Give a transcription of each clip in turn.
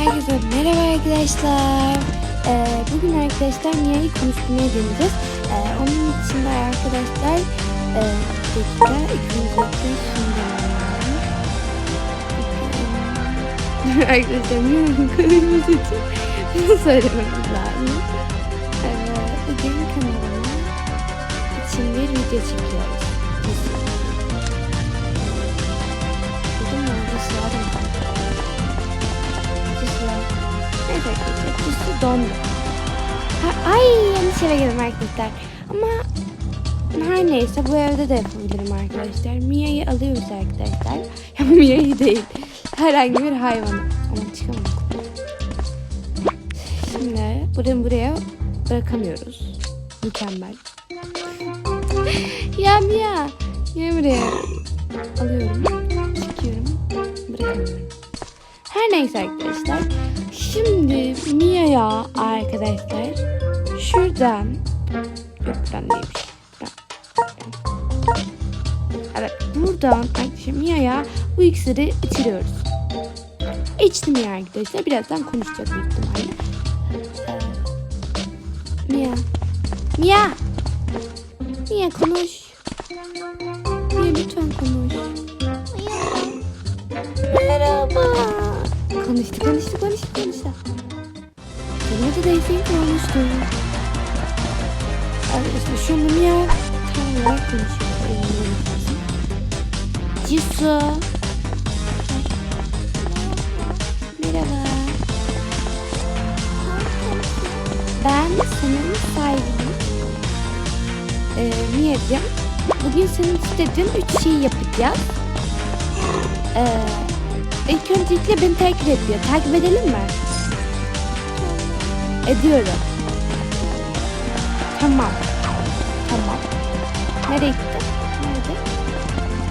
Herkese merhaba arkadaşlar. Ee, bugün arkadaşlar Mia'yı konuşturmaya deneyeceğiz. Ee, onun için de arkadaşlar e, dakika ikinci şimdi Arkadaşlar Mia'nın konuşması için bunu söylememiz lazım. Ee, bugün kanalıma için bir video çekiyoruz. Dondu. Ha, ay yanlış yere girdim arkadaşlar. Ama her neyse bu evde de yapabilirim arkadaşlar. Mia'yı alıyoruz arkadaşlar. Ya Mia'yı değil. Herhangi bir hayvanı. Ama çıkamadım. Şimdi buradan buraya bırakamıyoruz. Mükemmel. ya Mia. Mia buraya alıyorum. Çıkıyorum. Bırakamıyorum. Her neyse arkadaşlar. Şimdi Mia'ya arkadaşlar şuradan yok buradan değilmiş. Evet buradan arkadaşlar Mia'ya bu iksiri içiriyoruz. İçtim ya arkadaşlar. Birazdan konuşacak büyük ihtimalle. Mia. Mia. Mia konuş. Mia lütfen konuş. Merhaba. Konuştu, konuştu, konuştu, konuştu. Kelime de değilsin konuştu. Arkadaşlar şu anda Mia tam olarak konuşuyor. Jisoo. Merhaba. Ben senin sahibinim. Ee, Mia'cığım. Bugün senin istediğin üç şeyi yapacağız. Ee, ilk öncelikle beni takip ediyor. Takip edelim mi? Ediyorum. Tamam. Tamam. Nereye gitti? Nerede?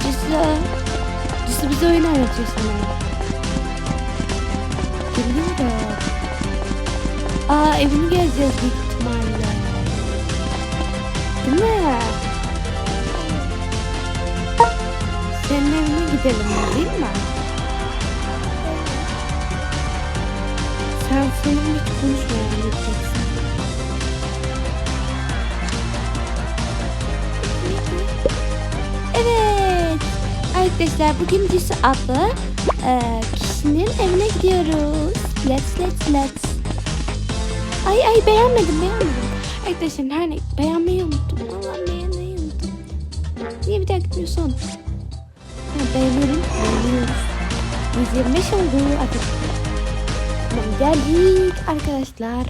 Cüsü. Cüsü bize oyun anlatıyor sanırım. Geliyorum. Aa evini gezeceğiz büyük ihtimalle. Değil mi? Senin evine gidelim değil mi? Sen senin hiç konuşmayan gideceksin. Evet. Arkadaşlar bugün Cüsü adlı e, kişinin evine gidiyoruz. Let's let's let's. Ay ay beğenmedim beğenmedim. Arkadaşlar her ne beğenmeyi unuttum. Vallahi beğenmeyi unuttum. Niye bir daha gitmiyorsun? Ha, beğenelim. Beğeniyoruz. 125 oldu. Artık. Geldik arkadaşlar.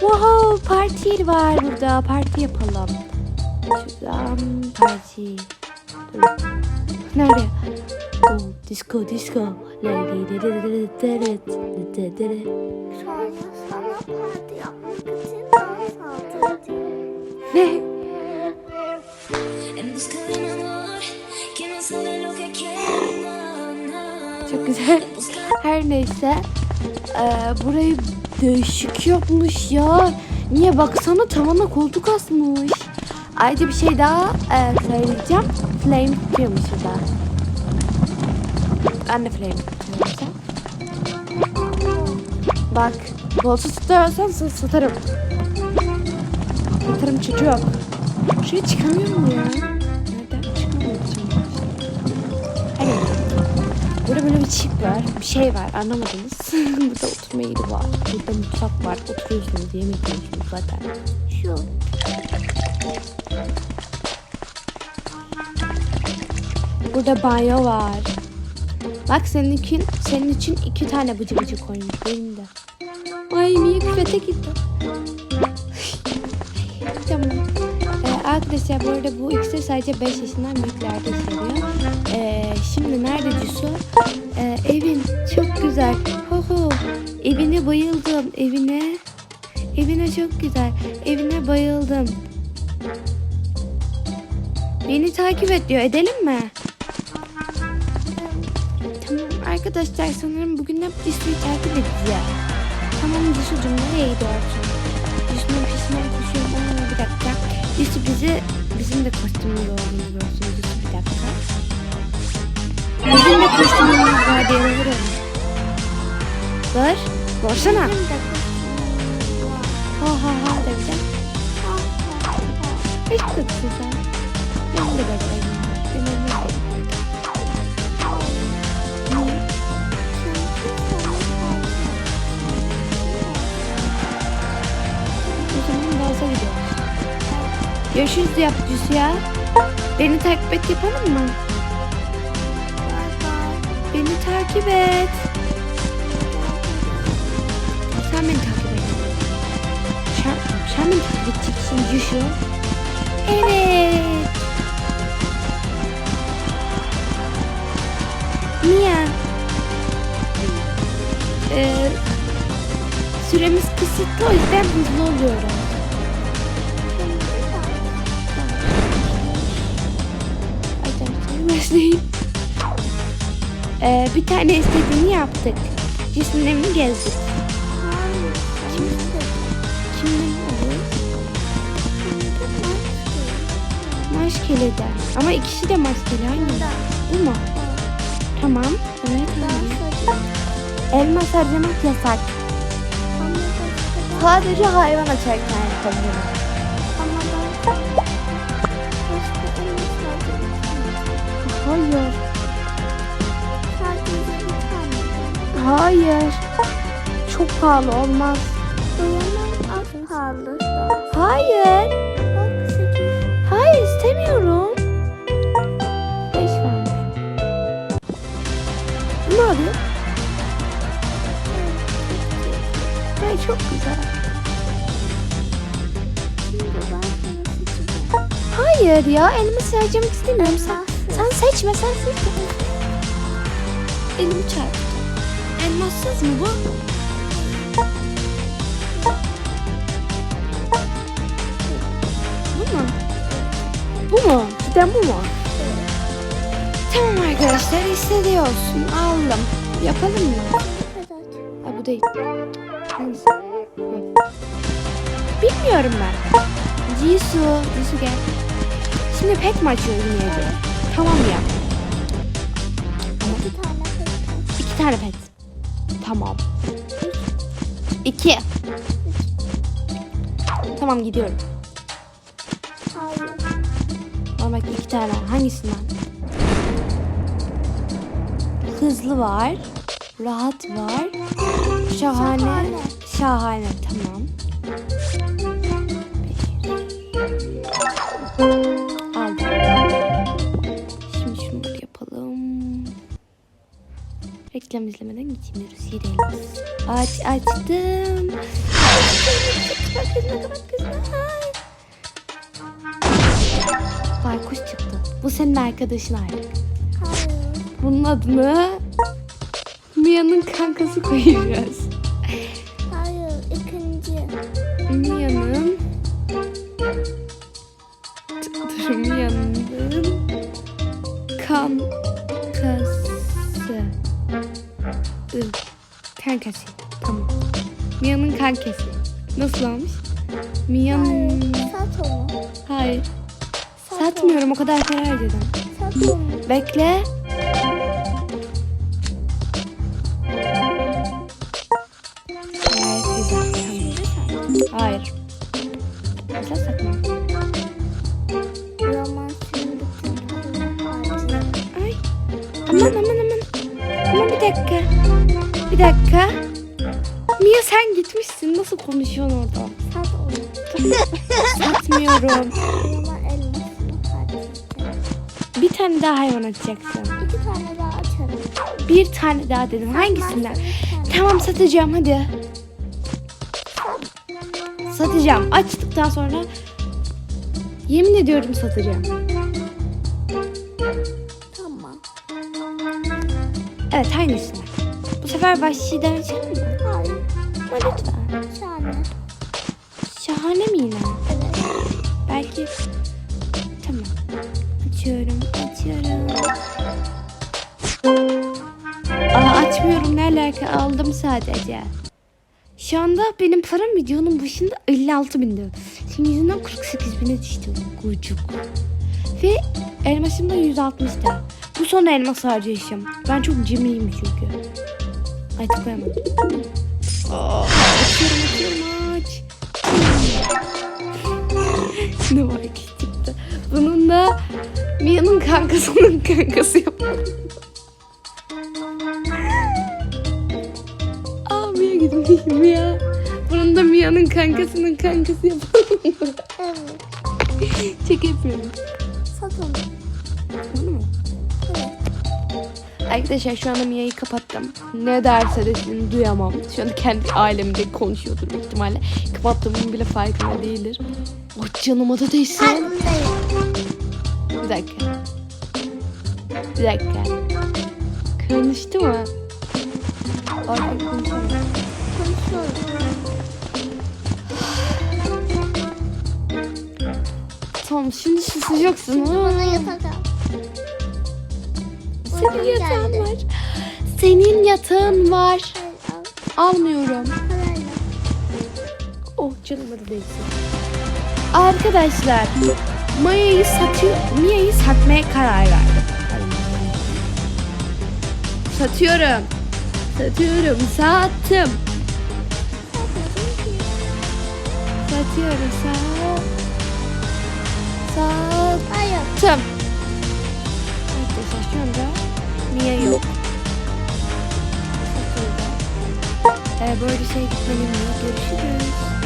Wow parti yeri var burada. Parti yapalım. Şuradan parti. Dur. Nerede? Oh, disco disco. Lady Sonra sana parti yapmak için dans aldırdım. Ne? Çok güzel. Her neyse. eee, burayı değişik yapmış ya. Niye baksana tavana koltuk asmış. Ayrıca bir şey daha eee, söyleyeceğim. Flame tutuyormuş burada. Ben de flame tutuyorum. Bak. Koltuk tutuyorsan sa- satarım. Satarım çocuğum. Şuraya çıkamıyorum ya. Bir çift var. Bir şey var. Anlamadınız. Burada oturma yeri var. Burada mutfak var. Oturuyorsunuz. Yemek yiyorsunuz zaten. Şu. Burada banyo var. Bak senin için, senin için iki tane bıcı bıcı koymuş. Benim de. Ay niye küvete gitti? tamam. Ee, arkadaşlar bu arada bu ikisi sadece 5 yaşından büyüklerde seviyor. Bayıldım. Evine. Evine çok güzel. Evine bayıldım. Beni takip et diyor. Edelim mi? Tamam arkadaşlar sanırım bugün hep Cüsu'yu takip edeceğiz. Tamam Cüsu'cum nereye gidiyorsun? Cüsu'nun peşinden koşuyorum. Aa, bir dakika. Cüsu bizi bizim de kostümümüz olduğunu görsün. Cüsu bir dakika. Bizim de kostümümüz var diye alırım. De var. Ha ha ha de de. Ha. Hiç kızsın sen. Benim de var. Benim dansa gidiyoruz. Görüşürüz yapıcısı ya. Beni takip et yapalım mı? Beni takip et. Edeceksin Yuşu. Evet. Mia. Ee, süremiz kısıtlı o yüzden hızlı oluyorum. Hadi başlayayım. Ee, bir tane istediğini yaptık. Cismin evini gezdik. Maskeli'den. Ama ikisi de maskeli. Hangi? Bu mu? Tamam. Evet. tamam. Elmas harcamak yasak. Sadece hayvan açarken yapabilirim. Hayır. Hayır. Çok pahalı olmaz. Hayır. Hayır istemiyorum. Beş vermiş. Ne oluyor? Ay çok güzel. Hayır ya elimi harcamak istemiyorum. Sen, sen seçme sen seçme. Elimi çarptı. Elmassız mı? Bu Cidden bu mu? Tamam arkadaşlar istediği olsun. Aldım. Yapalım mı? Ha bu değil. Bilmiyorum ben. Jisoo. Jisoo gel. Şimdi pet açıyoruz niyece? Tamam ya. İki tane pet. Tamam. İki. Tamam gidiyorum. Bak iki tane. Hangisinden? Hızlı var. Rahat var. Şahane. Şahane. Şahane. Tamam. Aldım. Şimdi şunu yapalım. Reklam izlemeden geçmiyoruz. Yedi elmas. Aç açtım. Açtım. Kızma kızma. Baykuş çıktı. Bu senin arkadaşın artık. Bunun adını Mia'nın kankası koyuyoruz. Hayır, ikinci. Mia'nın Dur Mia'nın kankası. Kankası. Tamam. Mia'nın kankası. Nasıl olmuş? Mia'nın... Hayır. Hayır. Satmıyorum o kadar para harcadım. Sat onu. Bekle. Evet güzel. Tamam. Hayır. Güzel satma. Roman senin bütün paranı harcıyor. Ay. Aman aman aman. Aman bir dakika. Bir dakika. Mia sen gitmişsin. Nasıl konuşuyorsun orada? Sat onu. Satmıyorum. Bir tane daha hayvan açacaksın. İki tane daha açarım. Bir tane daha dedim. Hangisinden? Tamam satacağım hadi. Satacağım. Açtıktan sonra yemin ediyorum satacağım. Tamam. Evet hangisinden? Bu sefer Vahşi'den açalım mı? Hayır. Ama lütfen. Şahane. Şahane mi yine? Evet. Belki... Açıyorum, açıyorum. Aa açmıyorum ne alaka aldım sadece. Şu anda benim param videonun başında 56 bindi. Senin yüzünden 48 bine düştü. Gucuk. Ve elmasım da 160'da. Bu son elmas harcayışım. Ben çok cimriyim çünkü. Ay tıklayamadım. Aa, Mia'nın kankasının kankası yapalım. Aa Mia gitmiş Mia. Bunun da Mia'nın kankasının kankası yapalım. Çek yapıyorum. Satın. Bunu mu? Arkadaşlar şu anda Mia'yı kapattım. Ne derse desin duyamam. Şu anda kendi ailemde konuşuyordur büyük ihtimalle. Kapattığımın bile farkında değildir. Oh canıma da değsin. Farkındayım. Bir dakika. Bir dakika. Konuştu mu? Artık konuşamıyor. Konuşuyorum. Tamam şimdi susacaksın Şimdi bana yatak al. Senin yatağın var. Senin yatağın var. Almıyorum. Oh canıma da değsin. Arkadaşlar Maya'yı satıyor, Mia'yı satmaya karar verdim. Satıyorum. Satıyorum. Sattım. Satıyorum. Sat. Sattım. Arkadaşlar şu anda Mia yok. Ee, böyle şey gitmeliyim. Görüşürüz.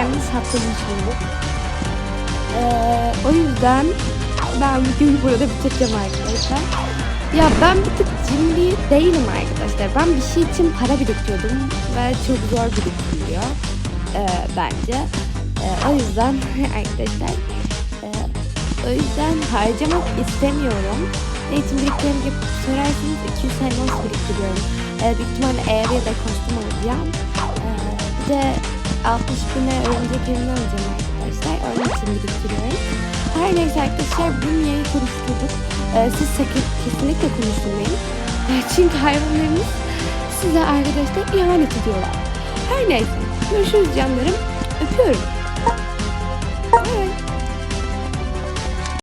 İlk ihtimal kendi sattığını düşünüyor. E, o yüzden ben videoyu burada bitireceğim arkadaşlar. Ya ben bir tık cimri değilim arkadaşlar. Ben bir şey için para biriktiriyordum ve çok zor biriktiriyor e, bence. E, o yüzden arkadaşlar e, o yüzden harcamak istemiyorum. Ne için biriktiriyorum gibi sorarsanız 200 elmas biriktiriyorum. E, büyük ihtimalle eğer ya da kostüm alacağım. E, bir de 60 bine örümcek evini alacağım arkadaşlar. Onun için biriktiriyorum. Her neyse arkadaşlar bu Mia'yı konuşturduk. Ee, siz sakın kesinlikle konuşturmayın. Ee, çünkü hayvanlarımız size arkadaşlar ihanet ediyorlar. Her neyse görüşürüz canlarım. Öpüyorum.